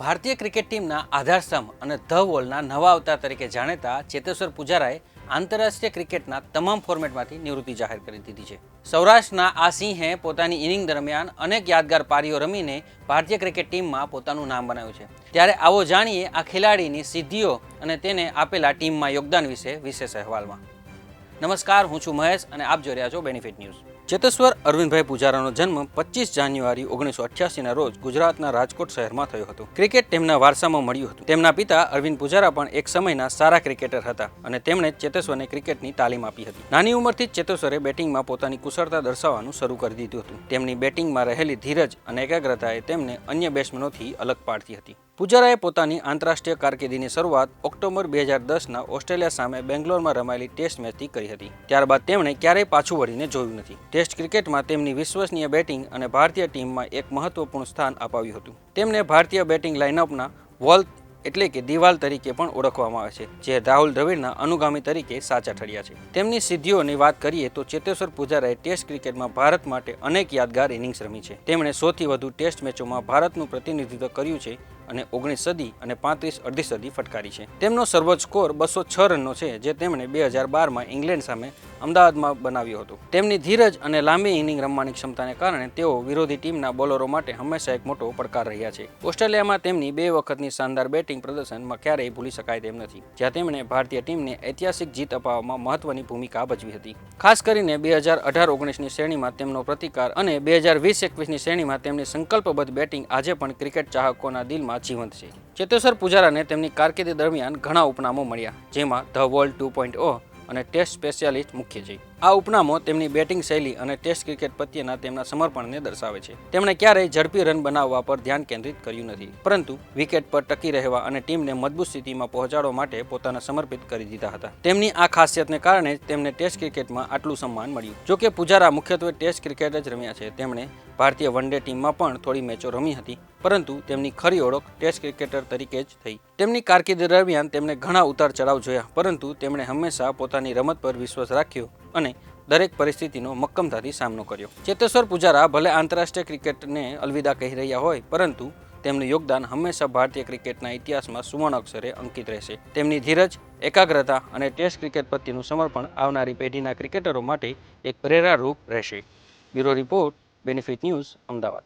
ભારતીય ક્રિકેટ ટીમના આધારસ્તંભ અને ધ વોલના નવા અવતાર તરીકે જાણીતા ચેતેશ્વર પૂજારાએ આંતરરાષ્ટ્રીય ક્રિકેટના તમામ ફોર્મેટમાંથી નિવૃત્તિ જાહેર કરી દીધી છે. સૌરાષ્ટ્રના આ સિંહે પોતાની ઇનિંગ દરમિયાન અનેક યાદગાર પારીઓ રમીને ભારતીય ક્રિકેટ ટીમમાં પોતાનું નામ બનાવ્યું છે. ત્યારે આવો જાણીએ આ ખેલાડીની સિદ્ધિઓ અને તેને આપેલા ટીમમાં યોગદાન વિશે વિશેષ અહેવાલમાં. નમસ્કાર, હું છું મહેશ અને આપ જોઈ રહ્યા છો બેનિફિટ ન્યૂઝ ચેતેશ્વર અરવિંદભાઈ પૂજારાનો જન્મ પચીસ જાન્યુઆરી ઓગણીસો અઠ્યાસીના રોજ ગુજરાતના રાજકોટ શહેરમાં થયો હતો. ક્રિકેટ તેમના વારસામાં મળ્યું હતું. તેમના પિતા અરવિંદ પૂજારા પણ એક સમયના સારા ક્રિકેટર હતા અને તેમણે ચેતેશ્વરને ક્રિકેટની તાલીમ આપી હતી. નાની ઉંમરથી ચેતેશ્વરે બેટિંગમાં પોતાની કુશળતા દર્શાવવાનું શરૂ કરી દીધું હતું. તેમની બેટિંગમાં રહેલી ધીરજ અને એકાગ્રતાએ તેમને અન્ય બેટ્સમેનોથી અલગ પાડતી હતી. પૂજારાએ પોતાની આંતરરાષ્ટ્રીય કારકિર્દીની શરૂઆત ઓક્ટોબર બે હજાર દસના ઓસ્ટ્રેલિયા સામે બેંગ્લોરમાં રમાયેલી ટેસ્ટ મેચથી કરી હતી. ત્યારબાદ તેમણે ક્યારેય પાછું વળીને જોયું નથી. ટેસ્ટ ક્રિકેટમાં તેમની વિશ્વસનીય બેટિંગ અને ભારતીય ટીમમાં એક મહત્વપૂર્ણ સ્થાન અપાવ્યું હતું. તેમને ભારતીય બેટિંગ લાઇનઅપના વોલ એટલે કે દિવાલ તરીકે પણ ઓળખવામાં આવે છે, જે રાહુલ દ્રવિડના અનુગામી તરીકે સાચા ઠર્યા છે. તેમની સિદ્ધિઓની વાત કરીએ તો ચેતેશ્વર પૂજારાએ ટેસ્ટ ક્રિકેટમાં ભારત માટે અનેક યાદગાર ઇનિંગ્સ રમી છે. તેમણે સૌથી વધુ ટેસ્ટ મેચોમાં ભારતનું પ્રતિનિધિત્વ કર્યું છે અને ઓગણીસ સદી અને પાંત્રીસ અડધી સદી ફટકારી છે. તેમનો સર્વોચ્ચ સ્કોર બસો છ રનનો છે, જે તેમણે બે હજાર બારમાં ઇંગ્લેન્ડ સામે અમદાવાદમાં બનાવ્યું હતું. તેમની ધીરજ અને લાંબી ઇનિંગ રમવાની ક્ષમતાને કારણે તેઓ વિરોધી ટીમના બોલરો માટે હંમેશા એક મોટો પડકાર રહ્યા છે. ઓસ્ટ્રેલિયામાં તેમની બે વખતની શાનદાર બેટિંગ પ્રદર્શનમાં ક્યારેય ભૂલી શકાય તેમ નથી, જ્યાં તેમણે ભારતીય ટીમને ઐતિહાસિક જીત અપાવવામાં મહત્વની ભૂમિકા ભજવી હતી. ખાસ કરીને બે હજાર અઢાર ઓગણીસની શ્રેણીમાં તેમનો પ્રતિકાર અને બે હજાર વીસ એકવીસની શ્રેણીમાં તેમની સંકલ્પબદ્ધ બેટિંગ આજે પણ ક્રિકેટ ચાહકોના દિલમાં જીવંત છે. ચેતેશ્વર પૂજારાને તેમની કારકિર્દી દરમિયાન ઘણા ઉપનામો મળ્યા, જેમાં the wall two point o અને ટેસ્ટ સ્પેશિયાલિસ્ટ મુખ્ય છે. આ ઉપનામો તેમની બેટિંગ શૈલી અને ટેસ્ટ ક્રિકેટ પ્રત્યેના તેમના સમર્પણને દર્શાવે છે. તેમણે ક્યારેય ઝડપી રન બનાવવા પર ધ્યાન કેન્દ્રિત કર્યું નથી, પરંતુ વિકેટ પર ટકી રહેવા અને ટીમને મજબૂત સ્થિતિમાં પહોંચાડવા માટે પોતાને સમર્પિત કરી દીધા હતા. તેમની આ ખાસિયતને કારણે તેમને ટેસ્ટ ક્રિકેટમાં આટલું સન્માન મળ્યું. જો કે પૂજારા મુખ્યત્વે ટેસ્ટ ક્રિકેટ જ રમ્યા છે. તેમણે ભારતીય વન ડે ટીમમાં પણ થોડી મેચો રમી હતી, પરંતુ તેમની ખરી ઓળખ ટેસ્ટ ક્રિકેટર તરીકે જ થઈ. તેમની કારકિર્દી દરમિયાન તેમણે ઘણા ઉતાર ચઢાવ જોયા, પરંતુ તેમણે હંમેશા પોતાની રમત પર વિશ્વાસ રાખ્યો અને દરેક પરિસ્થિતિનો મક્કમતાથી સામનો કર્યો. ચેતેશ્વર પૂજારા ભલે આંતરરાષ્ટ્રીય ક્રિકેટને અલવિદા કહી રહ્યા હોય, પરંતુ તેમનું યોગદાન હંમેશા ભારતીય ક્રિકેટના ઇતિહાસમાં સુવર્ણ અક્ષરે અંકિત રહેશે. તેમની ધીરજ, એકાગ્રતા અને ટેસ્ટ ક્રિકેટ પ્રત્યેનું સમર્પણ આવનારી પેઢીના ક્રિકેટરો માટે એક પ્રેરણારૂપ રહેશે. Bureau report, benefit news, Ahmedabad.